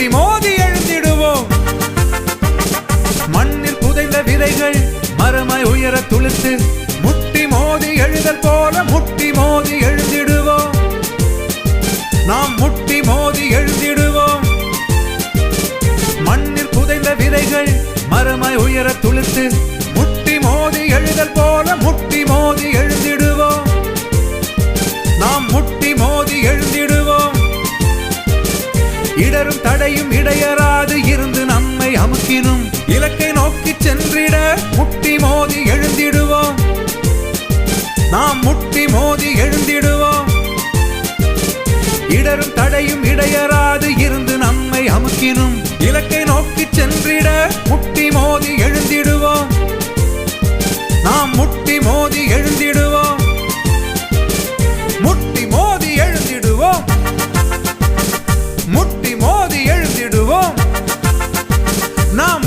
முட்டி மோதி எழுந்திடுவோம். மண்ணில் புதைந்த விதைகள் மரமாய் உயர துளிர்த்து முட்டி மோதி எழுதல் போல முட்டி மோதி எழுந்திடுவோம். நாம் முட்டி மோதி எழுந்திடுவோம். மண்ணில் புதைந்த விதைகள் மரமாய் உயர துளிர்த்து முட்டி மோதி எழுதல் போல முட்டி மோதி எழுந்திடுவோம். நாம் முட்டி மோதி எழுந்திடுவோம். இடரும் தடையும் இடையராது இருந்து நம்மை அமுக்கினும். இலக்கை நோக்கி சென்றிட முட்டி மோதி எழுந்திடுவோம். நாம் முட்டி மோதி எழுந்திடுவோம். இடரும் தடையும் இடையராது இருந்து i'm